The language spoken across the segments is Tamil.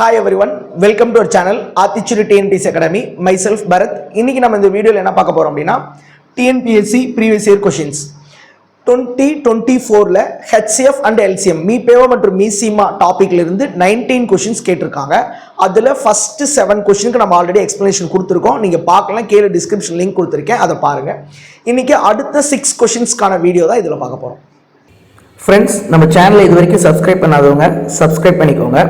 Hi everyone welcome to our channel Aathichudi TNPS academy myself Bharath இன்னைக்கு நம்ம இந்த வீடியோவில் என்ன பார்க்க போகிறோம் அப்படின்னா TNPSC previous year questions twenty twenty ஃபோரில் ஹெச்சிஎஃப் அண்ட் எல்சிஎம் மீபேவோ மற்றும் மீசிமா டாப்பிக்லேருந்து நைன்டீன் கொஷின்ஸ் கேட்டிருக்காங்க. அதில் ஃபஸ்ட்டு செவன் கொஷினுக்கு நம்ம ஆல்ரெடி எக்ஸ்ப்ளனேஷன் கொடுத்துருக்கோம். நீங்கள் பார்க்கலாம் கீழே டிஸ்கிரிப்ஷன் லிங்க் கொடுத்துருக்கேன். அதை பாருங்கள் இன்றைக்கி அடுத்த சிக்ஸ் கொஷின்ஸ்க்கான வீடியோ தான் இதில் பார்க்க போகிறோம் ஃப்ரெண்ட்ஸ் நம்ம சேனலை இது வரைக்கும் சப்ஸ்கிரைப் பண்ணாதவங்க சப்ஸ்கிரைப் பண்ணிக்கோங்க.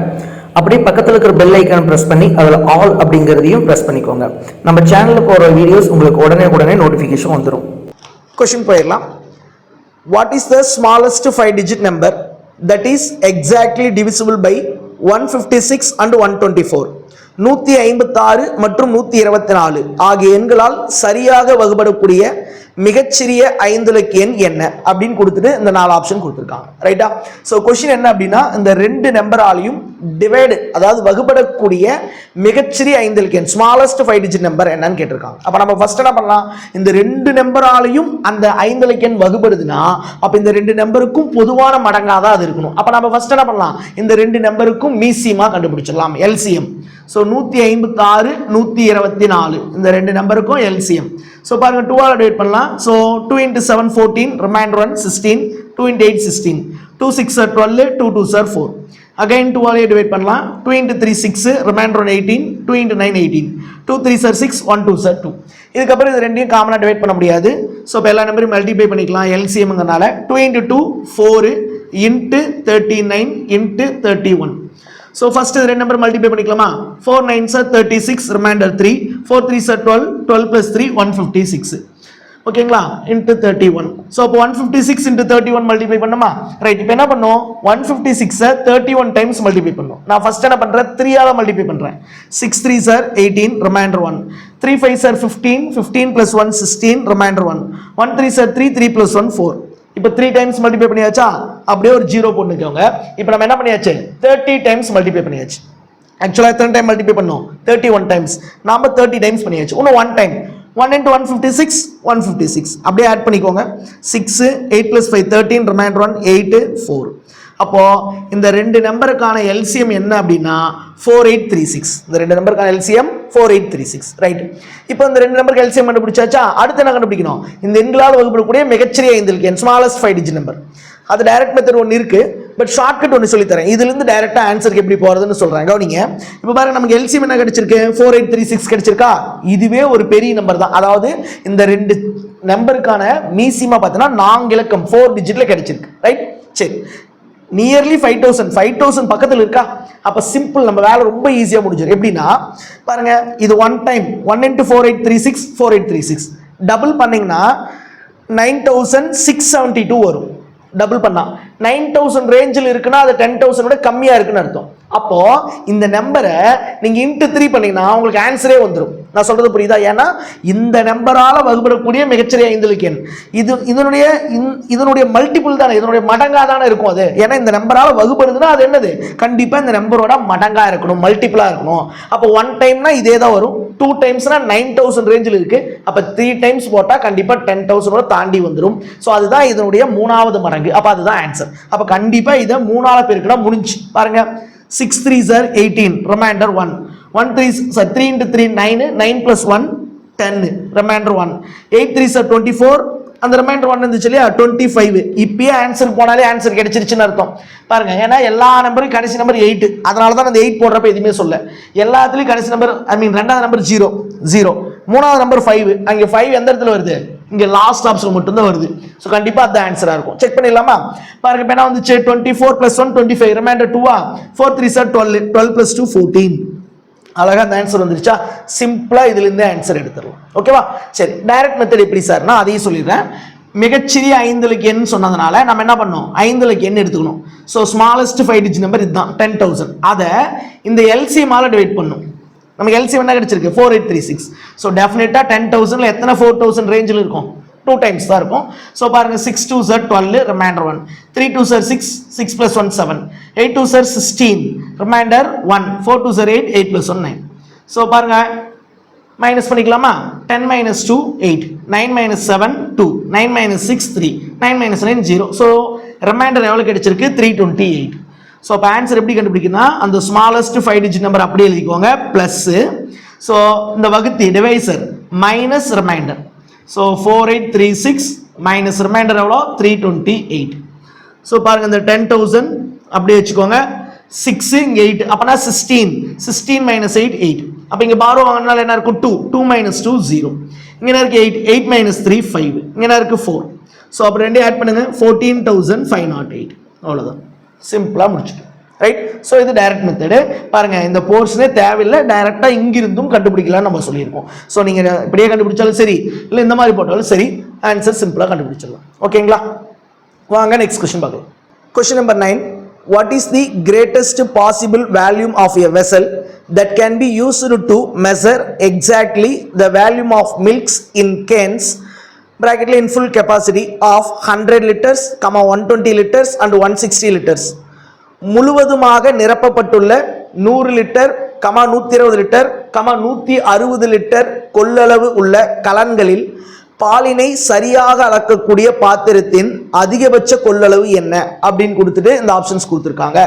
அப்படியே பக்கத்தில் இருக்கிற பெல் ஐக்கான் ப்ரெஸ் பண்ணி அதில் ஆல் அப்படிங்கிறதையும் ப்ரெஸ் பண்ணிக்கோங்க. நம்ம சேனலில் போகிற வீடியோஸ் உங்களுக்கு உடனே உடனே நோட்டிஃபிகேஷன் வந்துடும் கொஷின் போயிடலாம். What is the smallest five digit number that is exactly divisible by one fifty six and one twenty four நூற்றி ஐம்பத்தாறு மற்றும் நூற்றி இருபத்தி நாலு ஆகிய எண்களால் சரியாக வகுபடக்கூடிய மிகச்சிறிய ஐந்து எண் என்ன? அப்படின்னு கொடுத்துட்டு இந்த நாலு ஆப்ஷன் கொடுத்துருக்காங்க. ரைட்டா ஸோ கொஷின் என்ன அப்படின்னா இந்த ரெண்டு நம்பராலையும் டிவைடு அதாவது வகுப்படக்கூடிய மிகச்சிறிய ஐந்து எண் ஸ்மாலஸ்ட் ஃபைவ் டிஜிட் நம்பர் என்னன்னு கேட்டிருக்காங்க. அப்போ நம்ம ஃபர்ஸ்ட் என்ன பண்ணலாம்? இந்த ரெண்டு நம்பராலையும் அந்த ஐந்து எண் வகுப்படுதுன்னா அப்போ இந்த ரெண்டு நம்பருக்கும் பொதுவான மடங்காக தான் அது இருக்கணும். அப்போ நம்ம ஃபர்ஸ்ட் என்ன பண்ணலாம்? இந்த ரெண்டு நம்பருக்கும் மீசியமா கண்டுபிடிச்சிடலாம். எல்சிஎம் ஸோ நூற்றி ஐம்பத்தாறு நூற்றி இருபத்தி நாலு. இந்த ரெண்டு நம்பருக்கும் எல்சிஎம் ஸோ பாருங்கள் டூவால் டிவைட் பண்ணலாம். So two into seven fourteen reminder one sixteen two into eight sixteen two six sir twelve two two sir four again டூவாலே டிவைட் பண்ணலாம். Two into three six reminder one eighteen two into nine eighteen two three sir six one two sir two இதுக்கப்புறம் இது ரெண்டையும் காமனாக டிவைட் பண்ண முடியாது. ஸோ இப்போ எல்லா நம்பரையும் மல்டிப்ளை பண்ணிக்கலாம். எல்சிஎம்ங்கிறனால two into two four into thirty nine into thirty one so first இது ரெண்டு நம்பர் மல்டிப்ளை பண்ணிக்கலாமா? Four nine sir thirty six reminder three four three sir twelve twelve plus three one fifty six ஓகேங்களா? இன்ட்டு தேர்ட்டி ஒன் ஸோ அப்போ one fifty six into thirty one multiply பண்ணுமா ரைட் இப்போ என்ன பண்ணும் ஒன் ஃபிஃப்டி சிக்ஸை தேர்ட்டி ஒன் டைம்ஸ் மல்டிப்ளை பண்ணும் நான் ஃபர்ஸ்ட் என்ன பண்ணுறேன் த்ரீயால் மல்டிப்ளை பண்ணுறேன் six three sir eighteen reminder one three five sir fifteen fifteen plus one sixteen reminder one one three sir three three plus one four இப்போ த்ரீ டைம்ஸ் மல்டிப்ளை பண்ணியாச்சா? அப்படியே ஒரு ஜீரோ போட்டுக்கோங்க. இப்போ நம்ம என்ன பண்ணியாச்சு? தேர்ட்டி டைம்ஸ் மல்டிப்ளை பண்ணியாச்சு. ஆக்சுவலாக எத்தனை டைம் மல்டிப்ளை பண்ணோம்? தேர்ட்டி ஒன் டைம்ஸ் நாம் தேர்ட்டி டைம்ஸ் பண்ணியாச்சு. இன்னும் one time one into one fifty six one fifty six அப்படியே ஆட் பண்ணிக்கோங்க. Six eight plus five thirteen reminder one eight four அப்போது இந்த ரெண்டு நம்பருக்கான எல்சிஎம் என்ன அப்படின்னா ஃபோர் எயிட் த்ரீ சிக்ஸ் இந்த ரெண்டு நம்பருக்கான LCM four eight three six right இப்போ இந்த ரெண்டு நம்பருக்கு எல்சிஎம் கண்டுபிடிச்சாச்சா அடுத்து என்ன கண்டுபிடிக்கணும்? இந்த எண்களால் வகுப்படக்கூடிய மிகச்சிறிய ஐந்து இலக்கியம் ஸ்மாலஸ்ட் ஃபைவ் டிஜிட் நம்பர் அது டைரக்ட் மெத்தட் ஒன்று இருக்குது பட் ஷார்ட்கட் ஒன்று சொல்லித்தரேன். இதுலேருந்து டேரெக்டாக ஆன்சருக்கு எப்படி போகிறதுன்னு சொல்கிறேன் கவனிங்க. இப்போ பாருங்க நமக்கு எல்சிஎம் என்ன கிடச்சிருக்கு? ஃபோர் எயிட் த்ரீ சிக்ஸ் கிடச்சிருக்கா? இதுவே ஒரு பெரிய நம்பர் தான். அதாவது இந்த ரெண்டு நம்பருக்கான மீசிமா பார்த்தீங்கன்னா நான்கு இலக்கம் ஃபோர் டிஜிட்டில் கிடச்சிருக்கு. ரைட் சரி. Nearly five thousand five thousand பக்கத்தில் இருக்கா? அப்போ சிம்பிள் நம்ம வேலை ரொம்ப ஈஸியாக முடிஞ்சிடும் எப்படின்னா பாருங்க இது one time one into four eight three six four eight three six double பண்ணிங்கன்னா nine thousand six seventy two வரும். டபுள் பண்ணா. நைன் தௌசண்ட் ரேஞ்சில் இருக்குன்னா அது டென் தௌசண்ட் விட கம்மியாக இருக்குன்னு அர்த்தம். அப்போ இந்த நம்பரை நீங்கள் இன்ட்டு த்ரீ பண்ணீங்கன்னா உங்களுக்கு ஆன்சரே வந்துடும் நான் சொல்கிறது புரியுதா? ஏன்னா இந்த நம்பரால் வகுப்படக்கூடிய மிகச்சிறிய ஐந்து எண் இது இதனுடைய இந்த- இதனுடைய மல்டிபிள் தானே இதனுடைய மடங்காக தானே இருக்கும் அது. ஏன்னா இந்த நம்பரால் வகுப்படுதுன்னா அது என்னது? கண்டிப்பாக இந்த நம்பரோட மடங்காக இருக்கணும் மல்டிபிளா இருக்கணும். அப்போ ஒன் டைம்னா இதே தான் வரும். டூ டைம்ஸ்னால் நைன் தௌசண்ட் ரேஞ்சில் இருக்குது அப்போ த்ரீ டைம்ஸ் போட்டால் கண்டிப்பாக டென் தௌசண்டோட தாண்டி வந்துடும் ஸோ அதுதான் இதனுடைய மூணாவது மடங்கு. அப்போ அதுதான் ஆன்சர் அப்போ கண்டிப்பாக இதை மூணால் பெருக்கிட முடிஞ்சு. பாருங்க. Six three sir eighteen reminder one one three sir three into three nine nine plus one ten reminder one eight three sir twenty four அந்த ரிமைண்டர் ஒன் இருந்துச்சு இல்லையா? டுவெண்ட்டி ஃபைவ் இப்பயே ஆன்சர் போனாலே ஆன்சர் கிடைச்சிருச்சுன்னு அர்த்தம். பாருங்க ஏன்னா எல்லா நம்பரும் கடைசி நம்பர் எயிட் அதனால தான் அந்த எயிட் போடுறப்ப எதுவுமே சொல்ல. எல்லாத்துலேயும் கடைசி நம்பர் ஐ மீன் ரெண்டாவது நம்பர் ஜீரோ ஜீரோ மூணாவது நம்பர் ஃபைவ் அங்கே ஃபைவ் எந்த இடத்துல வருது? இங்கே லாஸ்ட் ஆப்ஷன் மட்டும்தான் வருது. ஸோ கண்டிப்பாக அது ஆன்சராக இருக்கும். செக் பண்ணிடலாமா? பாருங்க இப்போ என்ன வந்துச்சு? Twenty four plus one twenty five reminder டூவா four three sir twelve twelve plus two fourteen அழகாக அந்த ஆன்சர் வந்துருச்சா? சிம்பிளாக இதுலேருந்து ஆன்சர் எடுத்துடலாம். ஓகேவா சரி டைரக்ட் மெத்தட் எப்படி சார்னா அதையும் சொல்லிடுறேன். மிகச்சிறிய ஐந்து இலக்க எண் சொன்னதுனால நம்ம என்ன பண்ணோம் ஐந்து இலக்க எண் எடுத்துக்கணும். So smallest five digit number இதுதான். டென் தௌசண்ட் அதை இந்த எல்சிஎமால டிவைட் பண்ணும் நமக்கு எல்சிஎம் என்ன கிடைச்சிருக்கு. Four eight three six so டெஃபினட்டாக டென் தௌசண்ட்ல எத்தனை ஃபோர் தௌசண்ட் ரேஞ்சில் இருக்கும்? டூ டைம்ஸ் தான் இருக்கும். ஸோ பாருங்கள் six two sir twelve reminder one three two sir six six plus one seven eight two sir sixteen reminder one four two sir eight eight plus one nine so பாருங்க மைனஸ் பண்ணிக்கலாமா? Ten minus two eight nine minus seven two nine minus six three nine minus nine zero so reminder எவ்வளோ கிடைச்சிருக்கு? த்ரீ டுவெண்ட்டி எயிட் ஸோ அப்போ ஆன்சர் எப்படி கண்டுபிடிக்கணும்னா அந்த ஸ்மாலஸ்ட் ஃபைவ் டிஜிட் நம்பர் அப்படியே எழுதிக்கோங்க ப்ளஸ்ஸு ஸோ இந்த வகுத்தி divisor minus reminder so four eight three six minus reminder எவ்வளோ? த்ரீ டுவெண்ட்டி எயிட் ஸோ பாருங்க இந்த டென் தௌசண்ட் அப்படியே வச்சுக்கோங்க. சிக்ஸு இங்கே எயிட் அப்போனா sixteen sixteen minus eight eight அப்போ இங்கே பாரோ வாங்கினால என்ன இருக்கும்? Two two minus two zero இங்கே என்ன இருக்குது eight eight minus three five இங்கே என்ன இருக்குது ஃபோர் ஸோ அப்போ ரெண்டையும் ஆட் பண்ணுங்க. Fourteen thousand five nought eight அவ்வளோதான் சிம்பிளாக முடிச்சுட்டு ரைட் ஸோ இது டைரக்ட் மெத்தடு பாருங்கள் இந்த போர்ஷனே தேவையில்லை. டைரெக்டாக இங்கிருந்தும் கண்டுபிடிக்கலாம்னு நம்ம சொல்லியிருக்கோம். ஸோ நீங்கள் இப்படியே கண்டுபிடிச்சாலும் சரி இல்லை இந்த மாதிரி போட்டாலும் சரி ஆன்சர் சிம்பிளாக கண்டுபிடிச்சிடலாம். ஓகேங்களா வாங்க நெக்ஸ்ட் கொஸ்டின் பார்க்கலாம். Question number nine what is the greatest possible volume of a vessel that can be used to measure exactly the volume of milks in cans capacity of hundred capacity of 100 liters, comma 120 liters and 160 liters. முழுவதுமாக நிரப்பப்பட்டுள்ள நூறு லிட்டர் கமா நூற்றி இருபது லிட்டர் கமா நூற்றி அறுபது லிட்டர் கொள்ளளவு உள்ள கலன்களில் பாலினை சரியாக அளக்கக்கூடிய பாத்திரத்தின் அதிகபட்ச கொள்ளளவு என்ன? அப்படின்னு கொடுத்துட்டு இந்த ஆப்ஷன்ஸ் கொடுத்துருக்காங்க.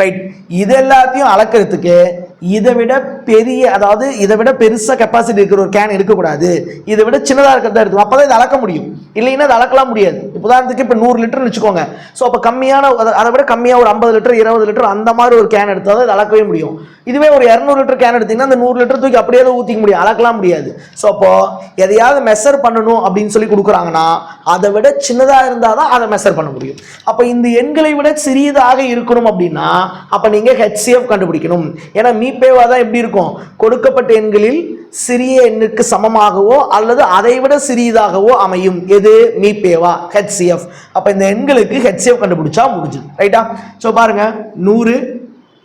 ரைட் இது எல்லாத்தையும் அளக்கிறதுக்கு இதை விட பெரிய அதாவது இதை விட பெருசாக கெப்பாசிட்டி இருக்கிற ஒரு கேன் இருக்கக்கூடாது. இதை விட சின்னதாக இருக்கிறதா எடுத்துக்கணும் அப்போ தான் இதை அளக்க முடியும். இல்லைன்னா அதை அளக்கலாம் முடியாது. உதாரணத்துக்கு இப்போ நூறு லிட்டர்னு வச்சுக்கோங்க. ஸோ அப்போ கம்மியான அதை- அதை விட கம்மியாக ஒரு ஐம்பது லிட்டர் இருபது லிட்டர் அந்த மாதிரி ஒரு கேன் எடுத்தால் தான் இதை அளக்கவே முடியும். இதுவே ஒரு இரநூறு லிட்டர் கேன் எடுத்தீங்கன்னா அந்த நூறு லிட்டர் தூக்கி அப்படியே தான் ஊற்றிக்க முடியும். அளக்கலாம் முடியாது. ஸோ அப்போது எதையாவது மெஷர் பண்ணணும் அப்படின்னு சொல்லி கொடுக்குறாங்கன்னா அதை விட சின்னதாக இருந்தால் தான் அதை மெஷர் பண்ண முடியும். அப்போ இந்த எண்களை விட சிறியதாக இருக்கணும் அப்படின்னா அப்போ நீங்கள் ஹெச்சிஎஃப் கண்டுபிடிக்கணும். ஏன்னா மீபேவா தான் எப்படி இருக்கும்? கொடுக்கப்பட்ட எண்களில் சிறிய எண்ணுக்கு சமமாகவோ அல்லது அதை விட சிறியதாகவோ அமையும். எது? மீபேவா ஹெச்சிஎஃப் அப்போ இந்த எண்களுக்கு ஹெச்சிஎஃப் கண்டுபிடிச்சா முடிஞ்சுது. ரைட்டா ஸோ பாருங்க. நூறு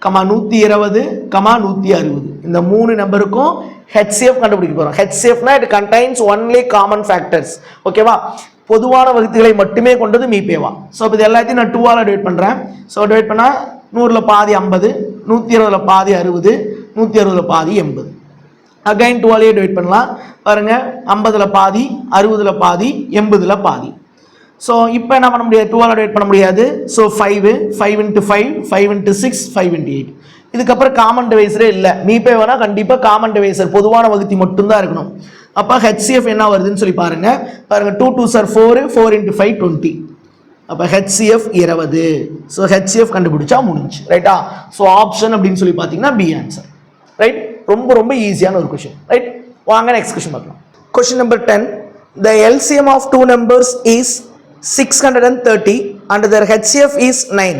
கமா நூற்றி இருபது கமா நூற்றி அறுபது. இந்த மூணு நம்பருக்கும் ஹெச்சிஎஃப் கண்டுபிடிக்க போகிறோம் ஹெச்சிஎஃப்னா it contains only common factors ஓகேவா பொதுவான வகுத்துகளை மட்டுமே கொண்டது மீபேவா ஸோ இப்போ இது எல்லாத்தையும் நான் டூவால் டிவைட் பண்ணுறேன் ஸோ டிவைட் பண்ணால் நூறில் பாதி ஐம்பது நூற்றி அறுபதில் பாதி அறுபது நூற்றி அறுபதில் பாதி எண்பது. அகைன் டுவாலையே டிவைட் பண்ணலாம். பாருங்கள் ஐம்பதில் பாதி அறுபதில் பாதி எண்பதில் பாதி. ஸோ இப்போ என்ன பண்ண முடியாது? டூவால் டிவைட் பண்ண முடியாது. So five five into five five into six five into eight இதுக்கப்புறம் காமன் டிவைஸரே இல்லை. மீபே வேணால் கண்டிப்பாக காமன் டிவைசர் பொதுவான வகுதி மட்டும்தான் இருக்கணும். அப்போ ஹெச்சிஎஃப் என்ன வருதுன்னு சொல்லி பாருங்கள் பாருங்கள் two two sir four four into five twenty அப்போ ஹெச்சிஎஃப் இருபது. ஸோ ஹெச்எஃப் கண்டுபிடிச்சா முடிஞ்சு ரைட்டா ஸோ ஆப்ஷன் அப்படின்னு சொல்லி பார்த்தீங்கன்னா பி ஆன்சர் ரைட் ரொம்ப ரொம்ப ஈஸியான ஒரு கொஷின் ரைட் வாங்க நெக்ஸ்ட் கொஷின் பார்க்கலாம். Question number ten the LCM of two numbers is six hundred and thirty and their HF is nine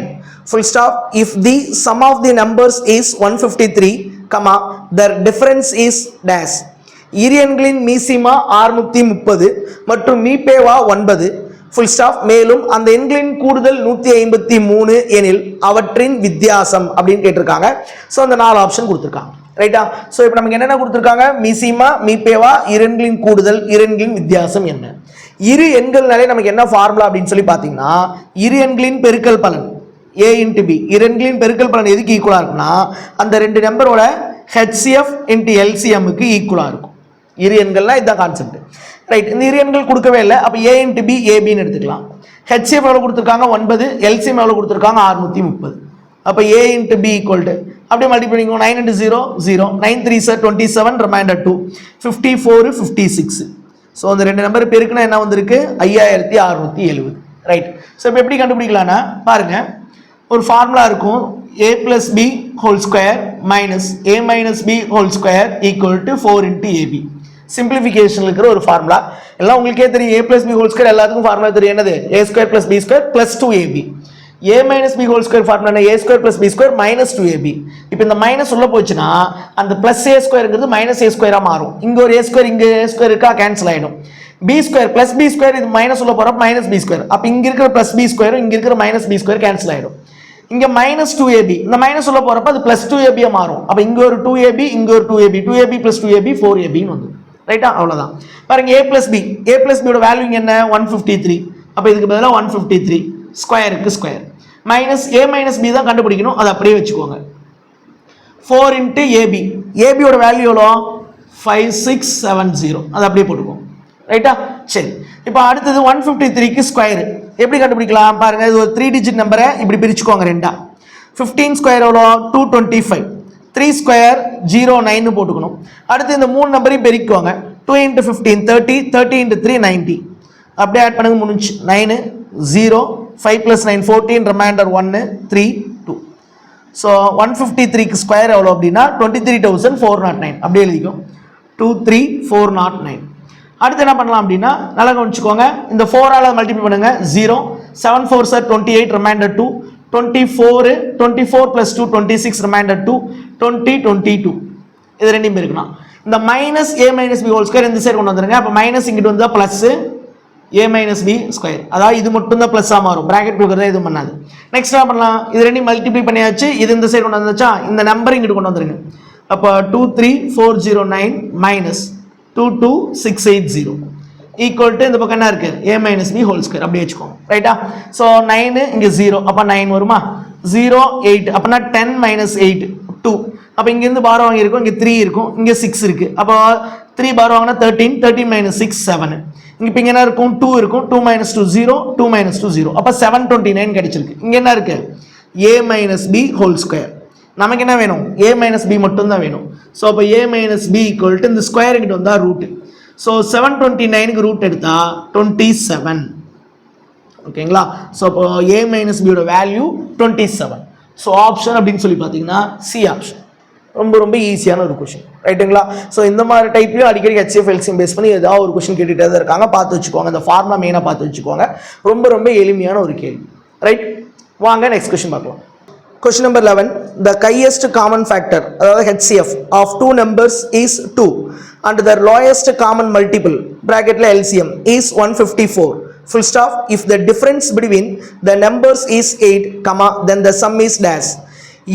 full stop if the sum of the numbers is one fifty three comma their difference is days இரு எண்களின் மீசிமா ஆறுநூத்தி முப்பது மற்றும் மீபேவா ஒன்பது ஃபுல் ஸ்டாப் மேலும் அந்த எண்களின் கூடுதல் நூற்றி ஐம்பத்தி மூணு எனில் அவற்றின் வித்தியாசம் அப்படின்னு கேட்டிருக்காங்க. ஸோ அந்த நாலு ஆப்ஷன் கொடுத்துருக்காங்க. ரைட்டா ஸோ இப்போ நமக்கு என்னென்ன கொடுத்துருக்காங்க? மிசிமா மீபேவா இரு எண்களின் கூடுதல் இரண்களின் வித்தியாசம் என்ன? இரு எண்கள்னாலே நமக்கு என்ன ஃபார்முலா அப்படின்னு சொல்லி பார்த்தீங்கன்னா இரு எண்களின் பெருக்கல் பலன் ஏ இன்ட்டு பி இரண்களின் பெருக்கல் பலன் எதுக்கு ஈக்குவலாக இருக்குன்னா அந்த ரெண்டு நம்பரோட ஹெச்சிஎஃப் இன்ட்டு எல்சிஎம்முக்கு ஈக்குவலாக இருக்கும். இரு எண்கள்லாம் இதுதான் கான்செப்ட் ரைட் இந்த இரு கொடுக்கவே இல்லை. அப்போ ஏ இன்ட்டு பி ஏபின்னு எடுத்துக்கலாம். ஹெச்எஃப் எவ்வளோ கொடுத்துருக்காங்க? ஒன்பது. எல்சிஎம் எவ்வளோ கொடுத்துருக்காங்க? அறுநூற்றி முப்பது. அப்போ A into B equal to அப்படியே மல்டி பண்ணிக்கோ nine into zero zero nine three sir twenty seven reminder two fifty four fifty six so அந்த ரெண்டு நம்பர் பெருக்குன்னா என்ன வந்திருக்கு? ஐயாயிரத்தி அறுநூற்றி எழுபது ரைட் ஸோ இப்போ எப்படி கண்டுபிடிக்கலான்னா பாருங்கள் ஒரு ஃபார்முலா இருக்கும். A plus B whole square minus A minus B whole square equal to four into AB simplification இருக்கிற ஒரு ஃபார்முலா எல்லாம் உங்களுக்கே தெரியும். A plus B whole square எல்லாத்துக்கும் ஃபார்முலா தெரியும். என்னது? A square plus B square plus two AB A minus B whole square formula A square plus B square minus two AB இப்போ இந்த மைனஸ் உள்ள போச்சுன்னா அந்த பிளஸ் ஏ ஸ்கொயருங்கிறது மைனஸ் ஏ ஸ்கொயராக மாறும். இங்கே ஒரு ஏ ஸ்கொயர் இங்கே ஏ ஸ்கொயர் இருக்கா? கேன்சல் ஆகிடும் B square plus B square இது மைனஸ் உள்ள போகிறப்ப மைனஸ் பி ஸ்கொயர் அப்போ இங்கே இருக்கிற பிளஸ் பி ஸ்கொயரும் இங்கே இருக்கிற மைனஸ் பி ஸ்கொயர் கேன்சல் ஆகிடும் இங்கே மைனஸ் டூ ஏபி இந்த மைனஸ் உள்ள போகிறப்ப அது பிளஸ் டூ ஏபியா மாறும். அப்போ இங்கே ஒரு டூ ஏபி இங்கே ஒரு two AB two AB plus two AB four ஏபின்னு வந்து ரைட்டா அவ்வளோதான் பாருங்க A plus B A plus பியோட வேல்யூ என்ன? ஒன் ஃபிஃப்டி த்ரீ அப்போ இதுக்கு பதிலாக ஒன் ஃபிஃப்டி த்ரீ ஸ்கொயருக்கு square minus A minus B தான் கண்டுபிடிக்கணும். அதை அப்படியே வச்சுக்கோங்க. ஃபோர் இன்ட்டு ஏபி ஏபியோட வேல்யூ எவ்வளோ? ஃபைவ் சிக்ஸ் செவன் ஜீரோ அதை அப்படியே போட்டுக்கோங்க. ரைட்டா சரி. இப்போ அடுத்தது ஒன் ஃபிஃப்டி த்ரீக்கு ஸ்கொயர் எப்படி கண்டுபிடிக்கலாம்? பாருங்கள் இது ஒரு த்ரீ டிஜிட் நம்பரை இப்படி பிரிச்சுக்கோங்க ரெண்டா. ஃபிஃப்டீன் ஸ்கொயர் எவ்வளோ? Two twenty five three square zero நைன்னு போட்டுக்கணும். அடுத்து இந்த மூணு நம்பரையும் பெருக்குவாங்க two into fifteen thirty thirty into three ninety அப்படியே ஆட் பண்ணுங்க முடிஞ்சு nine zero five plus nine fourteen reminder ஒன்று three two so one fifty த்ரீக்கு ஸ்கொயர் எவ்வளோ அப்படின்னா twenty three thousand four nought nine அப்படியே எழுதிக்கும் two three four nought nine அடுத்து என்ன பண்ணலாம் அப்படின்னா நல்லா கவனிச்சுக்கோங்க. இந்த ஃபோரால் மல்டிபிள் பண்ணுங்கள் zero seven four sir twenty eight reminder two twenty four twenty four plus two twenty six reminder two twenty twenty two இது ரெண்டையும் இருக்கலாம் இந்த minus A minus B whole square இந்த சைடு கொண்டு வந்துருங்க. அப்போ மைனஸ் இங்கிட்டு வந்தால் plus A minus B square அதாவது இது மட்டும் தான் ப்ளஸ்ஸாக மாறும். ப்ராக்கெட் கொடுக்குறதா எதுவும் பண்ணாது. நெக்ஸ்ட் என்ன பண்ணலாம்? இது ரெண்டையும் மல்டிப்ளை பண்ணியாச்சு. இது இந்த சைடு கொண்டு வந்துச்சா இந்த நம்பர் இங்கிட்டு கொண்டு வந்துருங்க. அப்போ two three four zero nine minus two two six eight zero equal to இந்த பக்கம் என்ன இருக்கு? A minus B whole square அப்படி வச்சுக்கோங்க. ரைட்டா ஸோ நைனு இங்கே ஜீரோ அப்போ நைன் வருமா? ஜீரோ எயிட் அப்போனா டென் மைனஸ் எயிட் டூ அப்போ இங்கேருந்து பார் வாங்கியிருக்கோம். இங்கே த்ரீ இருக்கும். இங்கே சிக்ஸ் இருக்குது அப்போ த்ரீ பார் வாங்கினா thirteen thirteen minus six seven இங்கே இப்போ இங்கே என்ன இருக்கும்? டூ இருக்கும். Two minus two zero two minus two zero அப்போ செவன் டுவெண்ட்டி நைன் கிடைச்சிருக்கு. இங்கே என்ன இருக்குது A minus B whole square நமக்கு என்ன வேணும்? ஏ மைனஸ் பி மட்டும் தான் வேணும். ஸோ அப்போ A minus B equal to இந்த ஸ்கொயர் கிட்ட வந்தால் ரூட்டு ஸோ செவன் டுவெண்ட்டி நைனுக்கு ரூட் எடுத்தால் டுவெண்ட்டி செவன் ஓகேங்களா ஸோ இப்போ ஏ மைனஸ் பியோட value twenty seven so option அப்படின்னு சொல்லி பார்த்தீங்கன்னா சி ஆப்ஷன் ரொம்ப ரொம்ப ஈஸியான ஒரு கொஷின் ரைட்டுங்களா ஸோ இந்த மாதிரி டைப்லையும் அடிக்கடி ஹெச்எஃப் பேஸ் பண்ணி ஏதாவது ஒரு கொஷின் கேட்டுகிட்டே தான் இருக்காங்க. பார்த்து வச்சுக்கோங்க. இந்த ஃபார்முலா மெயினாக பார்த்து வச்சுக்கோங்க. ரொம்ப ரொம்ப எளிமையான ஒரு கேள்வி. ரைட் வாங்க நெக்ஸ்ட் கொஷின் பார்க்கலாம். Question number eleven the highest common factor அதாவது HCF of two numbers is two and the lowest common multiple ப்ராக்கெட்டில் LCM is one fifty four full stop if the difference between the numbers is 8 comma then the sum is dash.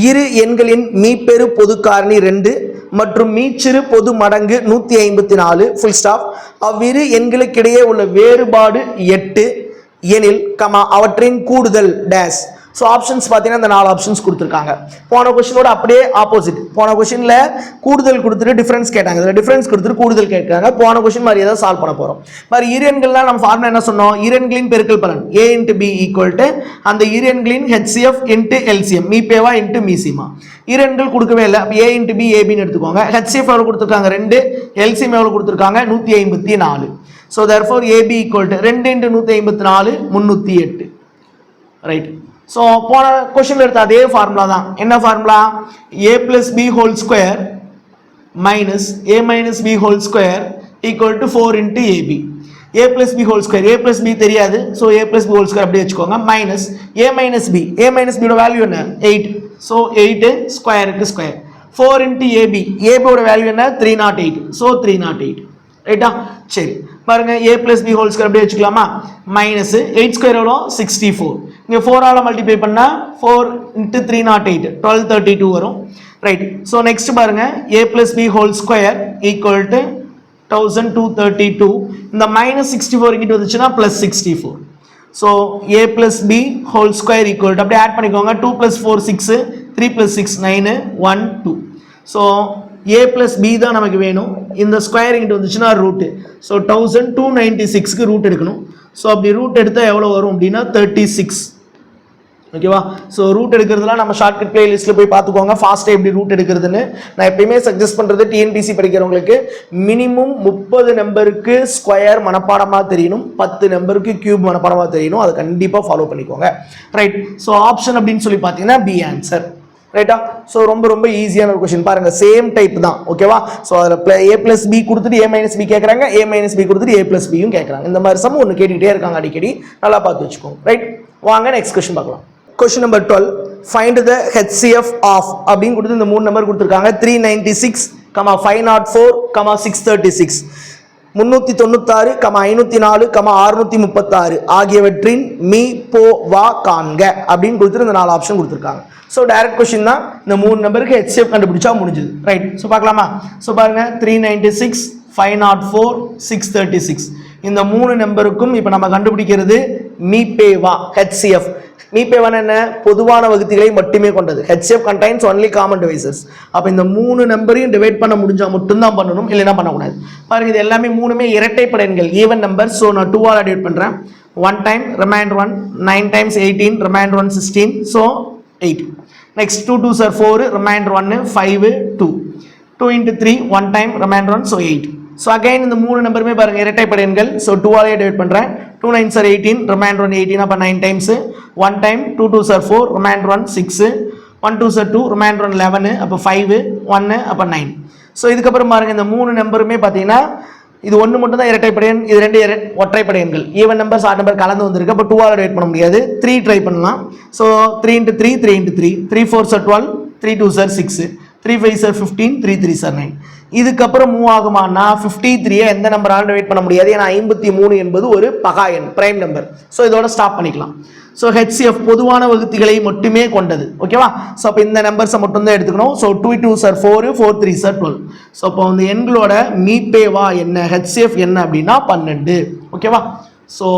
இரு எண்களின் மீப்பெரு பொது காரணி ரெண்டு மற்றும் மீச்சிறு பொது மடங்கு நூற்றி ஐம்பத்தி நாலு. ஃபுல் ஸ்டாப் அவ்விரு எண்களுக்கிடையே உள்ள வேறுபாடு எட்டு. எனில் கமா அவற்றின் கூடுதல் டேஷ் ஸோ ஆப்ஷன்ஸ் பார்த்தீங்கன்னா இந்த நாலு ஆப்ஷன்ஸ் கொடுத்துருக்காங்க. போன கொஷினோட அப்படியே ஆப்போசிட் போன கொஷினில் கூடுதல் கொடுத்துட்டு டிஃபரன்ஸ் கேட்டாங்க. இதில் டிஃபரன்ஸ் கொடுத்துட்டு கூடுதல் கேட்காங்க போன கொஷின் மாதிரி ஏதாவது சால்வ் பண்ண போகிறோம் மாதிரி இரண்கள்லாம் நம்ம ஃபார்முலா என்ன சொன்னோம்? இரண்களின் பெருக்கல் பலன். A into B equal to அந்த இரண்களின் ஹெச்சிஎஃப் இன்ட்டு எல்சிஎம் மீபேவா இன்ட்டு மீசிமா இரண்கள் கொடுக்கவே இல்லை. அப்போ ஏ இன்ட்டு பி ஏபின்னு எடுத்துக்கோங்க. ஹெச்சிஎஃப் எவ்வளோ கொடுத்துருக்காங்க? ரெண்டு. எல்சிஎம் எவ்வளோ கொடுத்துருக்காங்க? நூற்றி ஐம்பத்தி நாலு. So therefore AB equal to ரெண்டு இன்ட்டு நூற்றி ஐம்பத்தி நாலு முந்நூற்றி எட்டு. ரைட் ஸோ போன கொஷினில் எடுத்த அதே ஃபார்முலா தான். என்ன formula A plus B whole square minus A minus B whole square equal to four into AB A plus B whole square A plus B தெரியாது. So A plus B whole square அப்படியே வச்சுக்கோங்க. Minus A minus B A minus பியோட வேல்யூ என்ன? எயிட் ஸோ எயிட்டு ஸ்கொயருக்கு ஸ்கொயர் ஃபோர் இன்ட்டு ஏபி ஏபியோட வேல்யூ என்ன? Three naught eight so three naught eight ரைட்டா சரி. பாருங்க A plus B whole square அப்படியே வச்சுக்கலாமா? மைனஸ் எயிட் ஸ்கொயர் எவ்வளோ? சிக்ஸ்டி ஃபோர் இங்கே ஃபோரால் மல்டிப்ளை பண்ணால் four into three naught eight twelve thirty two வரும். ரைட் ஸோ நெக்ஸ்ட் பாருங்க A plus B whole square equal to thousand two thirty two இந்த மைனஸ் சிக்ஸ்டி ஃபோர் இங்கிட்டு வந்துச்சுன்னா plus sixty four so A plus B whole square equal to அப்படியே ஆட் பண்ணிக்கோங்க. Two plus four six three plus six nine one two so A plus B தான் நமக்கு வேணும். இந்த ஸ்கொயர் இங்கிட்டு வந்துச்சுன்னா root so thousand two ninety சிக்ஸ்க்கு root எடுக்கணும். ஸோ அப்படி ரூட் எடுத்தால் எவ்வளோ வரும் அப்படின்னா தேர்ட்டி சிக்ஸ் ஓகேவா ஸோ ரூட் எடுக்கிறதுலாம் நம்ம ஷார்ட்கட் பிளேலிஸ்ட்டில் போய் பார்த்துக்கோங்க. ஃபாஸ்ட்டாக எப்படி ரூட் எடுக்கிறதுன்னு. நான் எப்பயுமே சஜஸ்ட் பண்ணுறது டிஎன்பிசி படிக்கிறவங்களுக்கு மினிமம் முப்பது நம்பருக்கு ஸ்கொயர் மனப்பாடமாக தெரியணும். பத்து நம்பருக்கு கியூப் மனப்பாடமாக தெரியணும். அதை கண்டிப்பாக ஃபாலோ பண்ணிக்கோங்க. ரைட் ஸோ ஆப்ஷன் அப்படின்னு சொல்லி பார்த்தீங்கன்னா பி ஆன்சர் ரைட்டா ஸோ ரொம்ப ரொம்ப ஈஸியான ஒரு கொஸ்டின் பாருங்க சேம் டைப் தான். ஓகேவா ஸோ அதில் ஏ பிளஸ் பி கொடுத்துட்டு ஏ மைனஸ் பி கேட்குறாங்க ஏ மைனஸ் பி கொடுத்துட்டு ஏ பிளஸ் பியும் கேட்குறாங்க இந்த மாதிரி சமம் ஒன்று கேட்டுக்கிட்டே இருக்காங்க அடிக்கடி. நல்லா பார்த்து வச்சுக்கோங்க. ரைட் வாங்க நெக்ஸ்ட் கொஸ்டின் பார்க்கலாம். Question number twelve find the HCF of அப்படின்னு கொடுத்து இந்த மூணு நம்பர் கொடுத்துருக்காங்க. Three ninety six comma five naught four comma six thirty six முந்நூற்றி தொண்ணூத்தாறு கம ஐநூற்றி நாலு கம அறுநூற்றி முப்பத்தாறு ஆகியவற்றின் மீ போ வா காண்க அப்படின்னு கொடுத்துட்டு இந்த நாலு ஆப்ஷன் கொடுத்துருக்காங்க. ஸோ டைரக்ட் கொஸ்டின் தான். இந்த மூணு நம்பருக்கு ஹெச்எஃப் கண்டுபிடிச்சா முடிஞ்சுது. ரைட் ஸோ பார்க்கலாமா? ஸோ பாருங்க. Three ninety six five naught four six thirty six இந்த மூணு நம்பருக்கும் இப்போ நம்ம கண்டுபிடிக்கிறது மீபேவா ஹெச்சிஎஃப் மீபேவன் என்ன? பொதுவான வகுதிகளை மட்டுமே கொண்டது. HF contains only common divisors அப்போ இந்த மூணு நம்பரையும் டிவைட் பண்ண முடிஞ்சா மட்டும்தான் பண்ணணும் இல்லைன்னா பண்ணக்கூடாது. பாருங்க இது எல்லாமே மூணுமே இரட்டைப்படை எண்கள் ஈவன் நம்பர் ஸோ நான் டூவால் டிவைட் பண்ணுறேன் one time reminder one nine times eighteen reminder one sixteen so eight next two two are four reminder ஒன்று five two two into three one time reminder one so eight so again இந்த மூணு நம்பருமே பாருங்க இரட்டைப்படை எண்கள் ஸோ டூவாலே டிவைட் பண்ணுறேன் two nine are eighteen reminder one eighteen அப்போ nine times one time two two are four reminder one six one two are two reminder one eleven அப்போ ஃபைவ் ஒன்று அப்போ நைன் ஸோ இதுக்கப்புறம் பாருங்கள் இந்த மூணு நம்பருமே பார்த்தீங்கன்னா இது ஒன்று மட்டும் தான் இரட்டைப்படை எண் இது ரெண்டு இர- ஒற்றைப்படை எண்கள் ஈவன் நம்பர் ஆட் நம்பர் கலந்து வந்திருக்கு. அப்போ டூவால் டிவைட் பண்ண முடியாது. த்ரீ ட்ரை பண்ணலாம். So three into three three into three three four are twelve three two are six three five are fifteen three three are nine இதுக்கப்புறம் மூவ் ஆகுமானா ஃபிஃப்டி த்ரீயை எந்த நம்பராலும் வெயிட் பண்ண முடியாது. ஏன்னா ஐம்பத்தி மூணு என்பது ஒரு பகா எண் பிரைம் நம்பர் ஸோ இதோட ஸ்டாப் பண்ணிக்கலாம். ஸோ ஹெச்சிஎஃப் பொதுவான வகுத்திகளை மட்டுமே கொண்டது. ஓகேவா ஸோ அப்போ இந்த நம்பர்ஸை மட்டும் தான் எடுத்துக்கணும். So two two are four four three are twelve so அப்போ வந்து எண்களோட மீபேவா என்ன? ஹெச்சிஎஃப் என்ன அப்படின்னா பன்னெண்டு. ஓகேவா ஸோ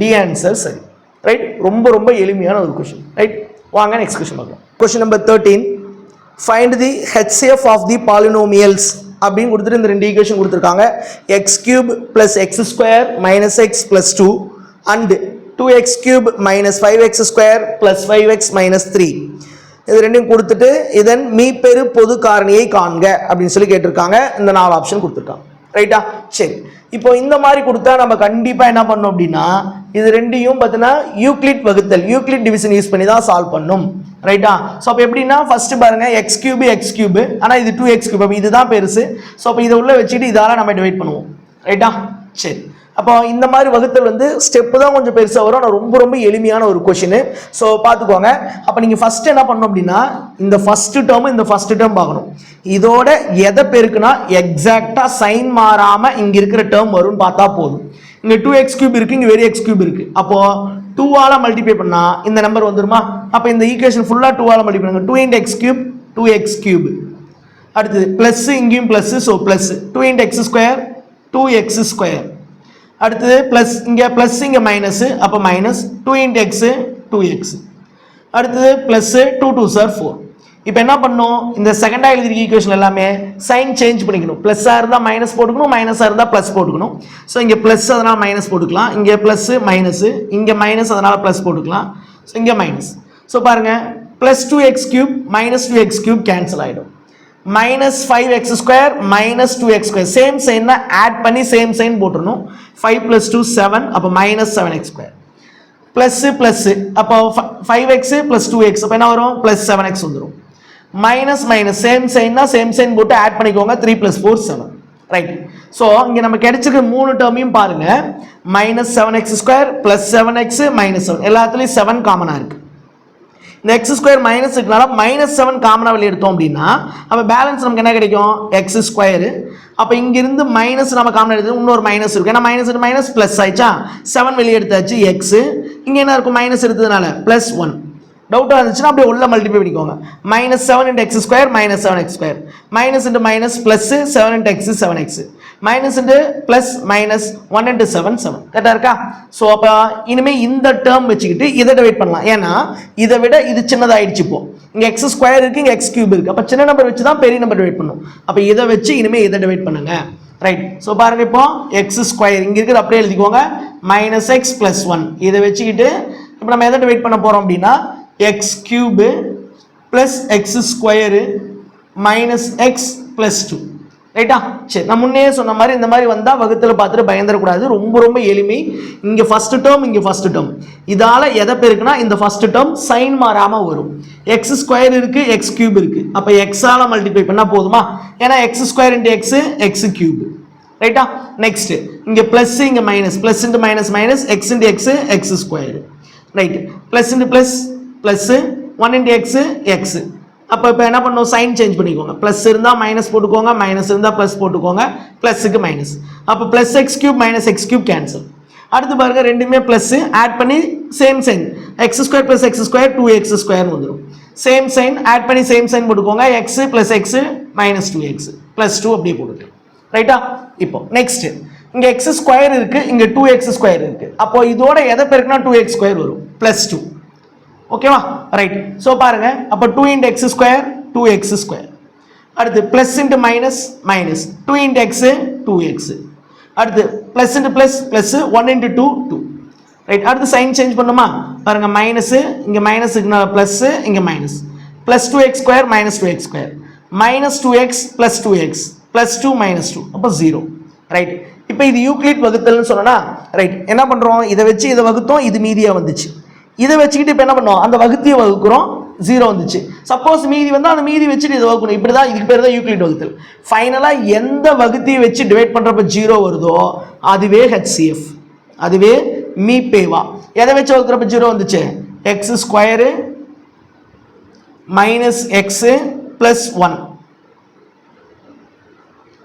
டி ஆன்சர் சரி. ரைட் ரொம்ப ரொம்ப எளிமையான ஒரு கொஷின் ரைட் வாங்க நெக்ஸ்ட் கொஷின் பார்க்கலாம். Question number thirteen find the HF of the polynomials அப்படின்னு கொடுத்துட்டு இந்த ரெண்டு ஈக்குவேஷன் கொடுத்துருக்காங்க. X cube plus x square minus x plus two and two x cube minus five x square plus five x minus three இது ரெண்டையும் கொடுத்துட்டு இதன் மீப்பெரு பொது காரணியை காண்க அப்படின்னு சொல்லி கேட்டிருக்காங்க. இந்த நாலு ஆப்ஷன் கொடுத்துருக்காங்க. ரைட்டா சரி. இப்போ இந்த மாதிரி கொடுத்தா நம்ம கண்டிப்பாக என்ன பண்ணோம் அப்படின்னா இது ரெண்டையும் பார்த்தீங்கன்னா யூக்ளிட் வகுத்தல். யூக்ளிட் டிவிஷன் யூஸ் பண்ணி தான் சால்வ் பண்ணும். ரைட்டா ஸோ அப்போ எப்படின்னா ஃபர்ஸ்ட் பாருங்க எக்ஸ் கியூபு எக்ஸ் கியூபு ஆனால் இது டூ எக்ஸ் கியூப் இதுதான் பெருசு. ஸோ அப்போ இதை உள்ள வச்சுட்டு இதால நம்ம டிவைட் பண்ணுவோம். ரைட்டா சரி. அப்போ இந்த மாதிரி வகுத்தல் வந்து ஸ்டெப்பு தான் கொஞ்சம் பெருசாக வரும். ஆனால் ரொம்ப ரொம்ப எளிமையான ஒரு கொஷின் ஸோ பார்த்துக்கோங்க. அப்போ நீங்கள் ஃபஸ்ட்டு என்ன பண்ணணும் அப்படின்னா இந்த ஃபஸ்ட்டு டேர்ம் இந்த ஃபஸ்ட்டு டேர்ம் பார்க்கணும். இதோட எதை பெருக்குன்னா எக்ஸாக்டாக சைன் மாறாமல் இங்கே இருக்கிற டேர்ம் வரும்னு பார்த்தா போதும். இங்கே டூ எக்ஸ் கியூப் இருக்குது இங்கே வெரி எக்ஸ் கியூப் இருக்குது அப்போது டூவால் மல்டிப்ளை பண்ணால் இந்த நம்பர் வந்துருமா? அப்போ இந்த ஈக்குவேஷன் ஃபுல்லாக டூவால் மல்டிப்ளை பண்ணுங்க. Two into x cube two x cube அடுத்தது ப்ளஸ்ஸு இங்கேயும் plus so plus two into x square two x square அடுத்தது ப்ளஸ் இங்கே ப்ளஸ் இங்கே மைனஸு அப்போ minus two into x two x அடுத்தது plus two two are four இப்போ என்ன பண்ணணும் இந்த செகண்டாக எழுதிருக்க ஈக்குவேஷன் எல்லாமே சைன் சேஞ்ச் பண்ணிக்கணும். ப்ளஸ்ஸாக இருந்தால் மைனஸ் போட்டுக்கணும் மைனஸாக இருந்தால் ப்ளஸ் போட்டுக்கணும். ஸோ இங்கே ப்ளஸ் அதனால் மைனஸ் போட்டுக்கலாம். இங்கே ப்ளஸ்ஸு மைனஸு இங்கே மைனஸ் அதனால் ப்ளஸ் போட்டுக்கலாம். ஸோ இங்கே மைனஸ் ஸோ பாருங்கள் plus two x cube minus two x cube cancel ஆகிடும் minus five x square minus two x square same sign தான் ஆட் பண்ணி சேம் சைன் போட்டுருணும் ஃபைவ் ப்ளஸ் டூ செவன் அப்போ minus seven x square plus plus அப்போ five x plus two x அப்போ என்ன வரும்? ப்ளஸ் செவன் எக்ஸ் வந்துடும் minus minus same சைன்னா same sign போட்டு ஆட் பண்ணிக்கோங்க. Three plus four seven right so இங்கே நம்ம கிடைச்சிருக்க மூணு டேர்மையும் பாருங்கள் minus seven x square plus seven x minus seven எல்லாத்துலேயும் செவன் காமனாக இருக்குது இந்த எக்ஸ் ஸ்கொயர் மைனஸ் இருக்கனால மைனஸ் செவன் காமனாக வெளியே எடுத்தோம் அப்படின்னா அப்போ பேலன்ஸ் நமக்கு என்ன கிடைக்கும்? எக்ஸ் ஸ்கொயரு அப்போ இங்கிருந்து மைனஸ் நம்ம காமன் எடுத்து இன்னொரு மைனஸ் இருக்கும் ஏன்னா மைனஸ் மைனஸ் ப்ளஸ் ஆயிடுச்சா? செவன் வெளியே எடுத்தாச்சு எக்ஸு இங்கே என்ன இருக்கும்? மைனஸ் எடுத்ததுனால ப்ளஸ் ஒன் டவுட்டாக இருந்துச்சுன்னா அப்படியே உள்ள மல்டிப்ளை பண்ணிக்கோங்க. Minus seven into x square minus seven x square minus into minus plus seven into x seven x minus into plus minus one into seven seven கரெக்டாக இருக்கா? ஸோ அப்போ இனிமேல் இந்த டேர்ம் வச்சுக்கிட்டு இதை டிவைட் பண்ணலாம். ஏன்னா இதை விட இது சின்னதாகிடுச்சு இப்போ. இங்கே எக்ஸ் ஸ்கொயர் இருக்குது இங்கே எக்ஸ் கியூப் இருக்குது அப்போ சின்ன நம்பர் வச்சு தான் பெரிய நம்பர் டிவைட் பண்ணும். அப்போ இதை வச்சு இனிமேல் இதை டிவைட் பண்ணுங்க. ரைட் ஸோ பாருங்க இப்போ எக்ஸ் ஸ்கொயர் இங்கே இருக்கிறது அப்படியே எழுதிக்கோங்க. மைனஸ் எக்ஸ் ப்ளஸ் ஒன் இதை வச்சுக்கிட்டு இப்போ நம்ம எதை டிவைட் பண்ண போகிறோம் அப்படின்னா x cube plus x square minus x plus two ரைட்டா சரி நான் முன்னே சொன்ன மாதிரி இந்த மாதிரி வந்தால் வகுத்தில் பார்த்துட்டு பயந்துடக்கூடாது. ரொம்ப ரொம்ப எளிமை. இங்கே ஃபஸ்ட்டு டேர்ம் இங்கே ஃபஸ்ட்டு டேர்ம் இதால் எதை பெருக்குன்னா இந்த ஃபஸ்ட்டு டேர்ம் சைன் மாறாமல் வரும். எக்ஸ் ஸ்கொயர் இருக்குது எக்ஸ் கியூப் இருக்குது அப்போ எக்ஸால் மல்டிப்ளை பண்ணால் போதுமா? ஏன்னா x square into x x cube ரைட்டா நெக்ஸ்ட் இங்கே ப்ளஸ் இங்கே minus plus into minus minus x into x x square right plus into plus plus one into x x அப்போ இப்போ என்ன பண்ணும்? சைன் சேஞ்ச் பண்ணிக்கோங்க. ப்ளஸ் இருந்தால் மைனஸ் போட்டுக்கோங்க. மைனஸ் இருந்தால் ப்ளஸ் போட்டுக்கோங்க. ப்ளஸ்ஸுக்கு மைனஸ் அப்போ plus x cube minus x cube cancel அடுத்து பாருங்க ரெண்டுமே ப்ளஸ் ஆட் பண்ணி same sign x square plus x square two x square வந்துடும் சேம் சைன் ஆட் பண்ணி சேம் சைன் போட்டுக்கோங்க. X plus x minus two x plus two அப்படியே போட்டுட்டு ரைட்டா இப்போ நெக்ஸ்ட் இங்கே எக்ஸ் ஸ்கொயர் இருக்குது இங்கே டூ எக்ஸ் ஸ்கொயர் இருக்குது அப்போ இதோட எதை பெருக்குனா டூ எக்ஸ் ஸ்கொயர் வரும்? ப்ளஸ் டூ ஓகேவா ரைட் ஸோ பாருங்க. அப்போ two into x square two x square அடுத்து plus into minus minus two into x two x அடுத்து plus into plus plus one into two two right அடுத்து சைன் சேஞ்ச் பண்ணுமா? பாருங்க மைனஸு இங்கே மைனஸுக்கு ப்ளஸ்ஸு இங்கே minus plus two x square minus two x square minus two x plus two x plus two minus two அப்போ ஜீரோ ரைட் இப்போ இது யூக்ளிட் வகுத்தல்னு சொன்னோன்னா ரைட் என்ன பண்ணுறோம் இதை வச்சு இதை வகுத்தோம். இது மீதியாக வந்துச்சு. இதை வச்சுக்கிட்டு இப்போ என்ன பண்ணோம் அந்த வகுத்தியை வகுக்கிறோம். ஜீரோ வந்துச்சு. சப்போஸ் மீதி வந்து அந்த மீதி வச்சுட்டு இதை வகுக்கணும். இப்படி தான் இதுக்கு பேர் தான் யூக்ளிட் வகுத்தல். ஃபைனலாக எந்த வகுத்தியை வச்சு டிவைட் பண்ணுறப்ப ஜீரோ வருதோ அதுவே ஹெச்சிஎஃப் அதுவே மீ பேவா எதை வச்சு வகுக்கிறப்ப ஜீரோ வந்துச்சு? X square minus x plus one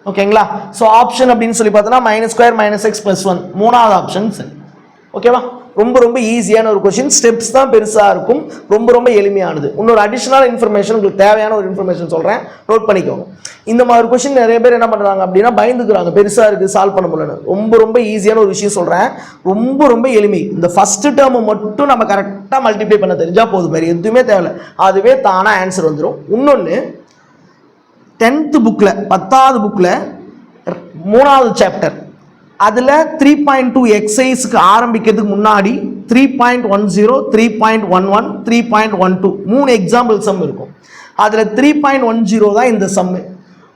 ஓகேங்களா ஸோ ஆப்ஷன் அப்படின்னு சொல்லி பார்த்தோன்னா minus square minus x plus one மூணாவது ஆப்ஷன் ஓகேவா ரொம்ப ரொம்ப ஈஸியான ஒரு கொஷின் ஸ்டெப்ஸ் தான் பெருசாக இருக்கும். ரொம்ப ரொம்ப எளிமையானது. இன்னொரு அடிஷ்னல் இன்ஃபர்மேஷன் உங்களுக்கு தேவையான ஒரு இன்ஃபர்மேஷன் சொல்கிறேன் நோட் பண்ணிக்கோங்க. இந்த மாதிரி கொஷின் நிறைய பேர் என்ன பண்ணுறாங்க அப்படின்னா பயந்துக்கிறாங்க. பெருசாக இருக்குது சால்வ் பண்ண முடியலன்னு. ரொம்ப ரொம்ப ஈஸியான ஒரு விஷயம் சொல்கிறேன் ரொம்ப ரொம்ப எளிமை. இந்த ஃபஸ்ட்டு டேர்மை மட்டும் நம்ம கரெக்டாக மல்டிப்ளை பண்ண தெரிஞ்சால் போதும். மாதிரி எதுவுமே தேவையில்ல. அதுவே தானாக ஆன்சர் வந்துடும் இன்னொன்று டென்த்து புக்கில் பத்தாவது புக்கில் மூணாவது சாப்டர் அதில் த்ரீ பாயிண்ட் டூ எக்ஸைஸ்க்கு ஆரம்பிக்கிறதுக்கு முன்னாடி three point one zero three point one one three point one two மூணு எக்ஸாம்பிள் சம் இருக்கும். அதில் த்ரீ பாயிண்ட் ஒன் ஜீரோ தான் இந்த சம்மு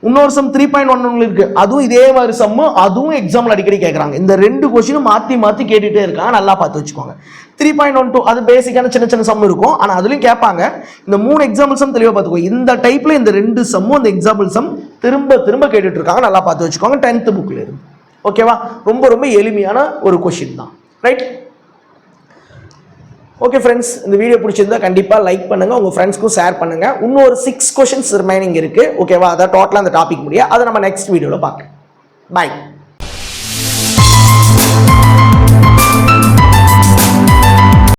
இன்னொரு சம் த்ரீ பாயிண்ட் ஒன் ஒன்று இருக்குது அதுவும் இதே மாதிரி சம்மு அதுவும் எக்ஸாம்பிள் அடிக்கடி கேட்குறாங்க இந்த ரெண்டு கொஷினும் மாற்றி மாற்றி கேட்டுகிட்டே இருக்காங்க. நல்லா பார்த்து வச்சுக்கோங்க. த்ரீ பாயிண்ட் ஒன் டூ அது பேசிக்கான சின்ன சின்ன சம் இருக்கும். ஆனால் அதுலேயும் கேட்பாங்க. இந்த மூணு எக்ஸாம்பிள் சம் தெளிவாக பார்த்துக்கோ. இந்த டைப்பில் இந்த ரெண்டு சம்மும் அந்த எக்ஸாம்பிள் சம் திரும்ப திரும்ப கேட்டுட்ருக்காங்க நல்லா பார்த்து வச்சுக்கோங்க. டென்த்து புக்கில் இருந்து. ஓகேவா? ரொம்ப ரொம்ப எளிமையான ஒரு கொஷின் தான். ரைட் ஓகே ஃப்ரெண்ட்ஸ் இந்த வீடியோ பிடிச்சிருந்தா கண்டிப்பாக லைக் பண்ணுங்கள் உங்கள் ஃப்ரெண்ட்ஸ்க்கும் ஷேர் பண்ணுங்கள் இன்னும் ஒரு சிக்ஸ் கொஷின்ஸ் ரிமைனிங் இருக்குது ஓகேவா அதான் டோட்டலாக அந்த டாபிக் முடியாது அதை நம்ம நெக்ஸ்ட் வீடியோவில் பார்க்கலாம். பாய்